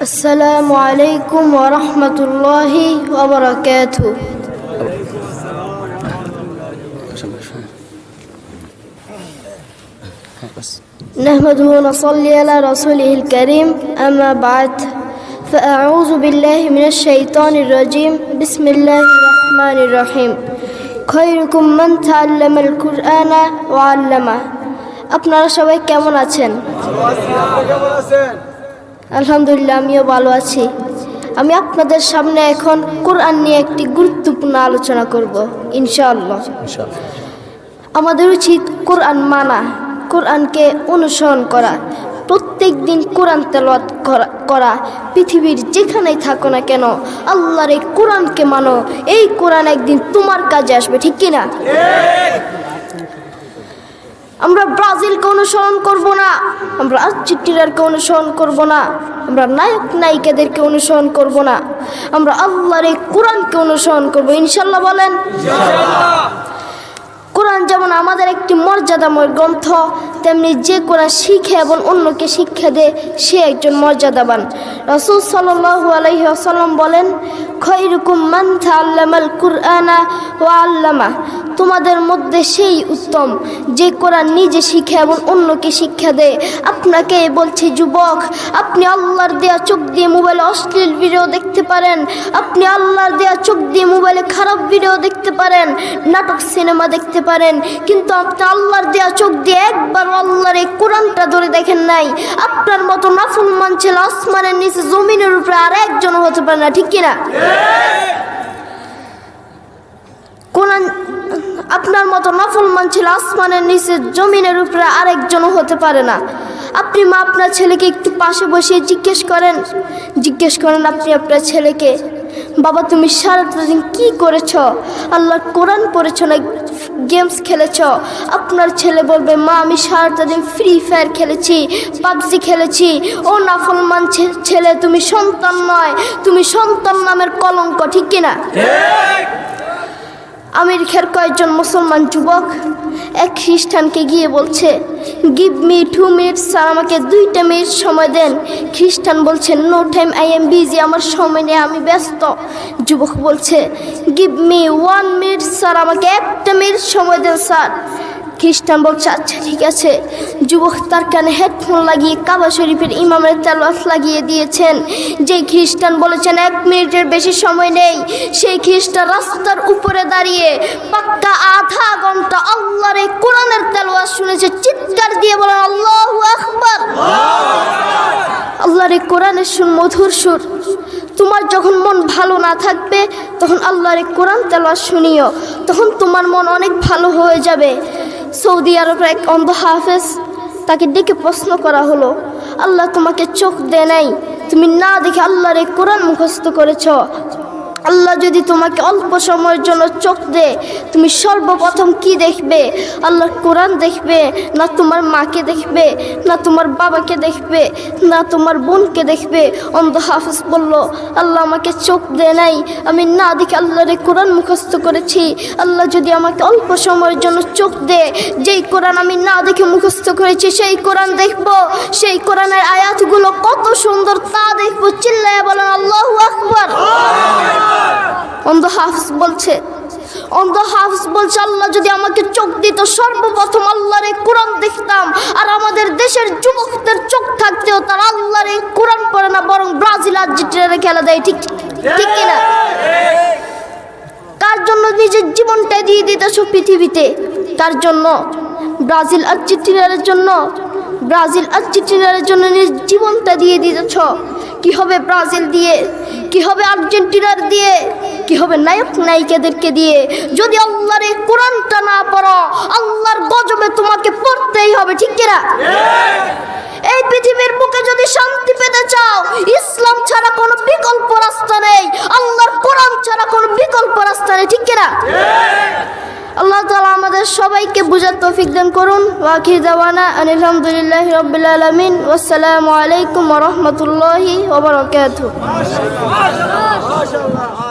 السلام عليكم ورحمة الله وبركاته نحمده ونصلي على رسوله الكريم أما بعد فأعوذ بالله من الشيطان الرجيم بسم الله الرحمن الرحيم خيركم من تعلم القرآن وعلمه আপনারা সবাই কেমন আছেন আলহামদুলিল্লাহ আমিও ভালো আছি। আমি আপনাদের সামনে এখন কোরআন নিয়ে একটি গুরুত্বপূর্ণ আলোচনা করব ইনশাআল্লাহ। আমাদের উচিত কোরআন মানা কোরআনকে অনুসরণ করা প্রত্যেক দিন কোরআন তেলাওয়াত করা করা পৃথিবীর যেখানেই থাকো না কেন আল্লাহর এই কোরআনকে মানো এই কোরআন একদিন তোমার কাজে আসবে ঠিক কিনা? ব্রাজিলকে অনুসরণ করব না, আমরা আর্জেন্টিনারকে অনুসরণ করব না, আমরা নায়ক নায়িকাদেরকে অনুসরণ করব না, আমরা আল্লাহর এই কোরআনকে অনুসরণ করব ইনশাল্লাহ বলেন। কোরআন যেমন আমাদের একটি মর্যাদাময় গ্রন্থ, তেমনি যে কোরআন শিখে এবং অন্যকে শিক্ষা দেয়, সে একজন মর্যাদাবান। রসুল সাল্লাল্লাহু আলাইহি আসাল্লাম বলেন খৈরুকুম মান তাআল্লামাল কুরআনা ওয়া আল্লামা। তোমাদের মধ্যে সেই উত্তম যে কোরআন নিজে শিখে এবং অন্যকে শিক্ষা দেয়। আপনাকে বলছি, যুবক, আপনি আল্লাহর দেয়া চোখ দিয়ে মোবাইলে অশ্লীল ভিডিও দেখতে পারেন। আপনি আল্লাহর দেয়া চোখ দিয়ে মোবাইলে খারাপ ভিডিও দেখতে পারেন, নাটক, সিনেমা দেখতে পারেন। কিন্তু আপনি আল্লাহর দেয়া চোখ দিয়ে একবার আল্লাহর এই কোরআনটা ধরে দেখেন নাই। আপনার মতো নাফুলমান ছেলে আসমানের নিচে জমিনের উপরে আর একজন হতে পারে না, ঠিক কিনা? আপনার মতো নফল মান ছিল আসমানের নিচে জমিনের উপরে আরেকজনও হতে পারে না। আপনি মা, আপনার ছেলেকে একটু পাশে বসিয়ে জিজ্ঞেস করেন। জিজ্ঞেস করেন, আপনি আপনার ছেলেকে বাবা, তুমি সারাটা দিন কী করেছ? আল্লাহ কোরআন পড়েছ না গেমস খেলেছ? আপনার ছেলে বলবে, মা, আমি সারাটা দিন ফ্রি ফায়ার খেলেছি, পাবজি খেলেছি। ও নাফলমান ছেলে, তুমি সন্তান নয়, তুমি সন্তান নামের কলঙ্ক, ঠিক কিনা? আমেরিকার কয়েকজন মুসলমান যুবক এক খ্রিস্টানকে গিয়ে বলছে give me two minutes sir আমাকে দুইটা মিনিট সময় দেন। খ্রিস্টান বলছে no time I am busy আমার সময় নেই, আমি ব্যস্ত। যুবক বলছে give me one minute sir আমাকে একটা মিনিট সময় দেন স্যার খ্রিস্টান বলছে আচ্ছা ঠিক আছে? যুবক তার কানে হেডফোন লাগিয়ে কাবা শরীফের ইমামের তেলাওয়াত লাগিয়ে দিয়েছেন। যে খ্রিস্টান বলেছেন, এক মিনিটের বেশি সময় নেই। সেই খ্রিস্টান রাস্তার উপরে দাঁড়িয়ে পাক্কা আধা ঘণ্টা আল্লাহর এই কোরআনের তেলাওয়াত শুনেছে। চিৎকার দিয়ে বলেন, আল্লাহ আকবার। আল্লাহর এই কোরআনের সুর মধুর সুর। তোমার যখন মন ভালো না থাকবে, তখন আল্লাহর কোরআন তেলাওয়াত শুনিও। তখন তোমার মন অনেক ভালো হয়ে যাবে। সৌদি আরবের এক অন্ধ হাফেজ তাকে ডেকে প্রশ্ন করা হলো, আল্লাহ তোমাকে চোখ দেয় নাই, তুমি না দেখে আল্লাহর কোরআন মুখস্থ করেছ আল্লাহ যদি তোমাকে অল্প সময়ের জন্য চোখ দেয় তুমি সর্বপ্রথম কি দেখবে? আল্লাহর কোরআন দেখবে, না তোমার মাকে দেখবে, না তোমার বাবাকে দেখবে, না তোমার বোনকে দেখবে। অন্ধ হাফিজ বলল, আল্লাহ আমাকে চোখ দেয় নাই, আমি না দেখে আল্লাহর কোরআন মুখস্থ করেছি। আল্লাহ যদি আমাকে অল্প সময়ের জন্য চোখ দেয় যেই কোরআন আমি না দেখে মুখস্থ করেছি, সেই কোরআন দেখব। সেই কোরআনের আয়াতগুলো কত সুন্দর তা দেখব। চিল্লায় বলেন, আল্লাহ অন্ধ হাফস বলছে, অন্ধ হাফস বলছে, আল্লাহ যদি আমাকে চোখ দিত, সর্বপ্রথম আল্লাহর এই কোরআন দেখতাম। আর আমাদের দেশের যুবকদের চোখ থাকতেও তারা আল্লাহর এই কোরআন পড়ে না, বরং ব্রাজিল আর্জেন্টিনারে খেলা দেয়। ঠিক ঠিক কিনা? কার জন্য নিজের জীবনটা দিয়ে দিতেছ পৃথিবীতে। কার জন্য ব্রাজিল আর্জেন্টিনার জন্য, ব্রাজিল আর্জেন্টিনার জন্য নিজের জীবনটা দিয়ে দিতেছ। কি হবে ব্রাজিল দিয়ে? কি হবে আর্জেন্টিনার দিয়ে? কি হবে নায়ক নায়িকাদেরকে দিয়ে? যদি আল্লাহর এই কোরআনটা না পড়ো আল্লাহর গজবে তোমাকে পড়তেই হবে ঠিক কিনা? এই পৃথিবীর বুকে যদি শান্তি পেতে চাও ইসলাম ছাড়া কোনো বিকল্প রাস্তা নেই আল্লাহর কোরআন ছাড়া কোনো বিকল্প রাস্তা নেই ঠিক কিনা? আল্লাহ তাআলা আমাদের সবাইকে বুঝার তৌফিক দান করুন। ওয়াকি দাওয়ানা আলহামদুলিল্লাহ রবিল আলমিন। আসসালামু আলাইকুম রহমতুল্লাহি মাশাআল্লাহ।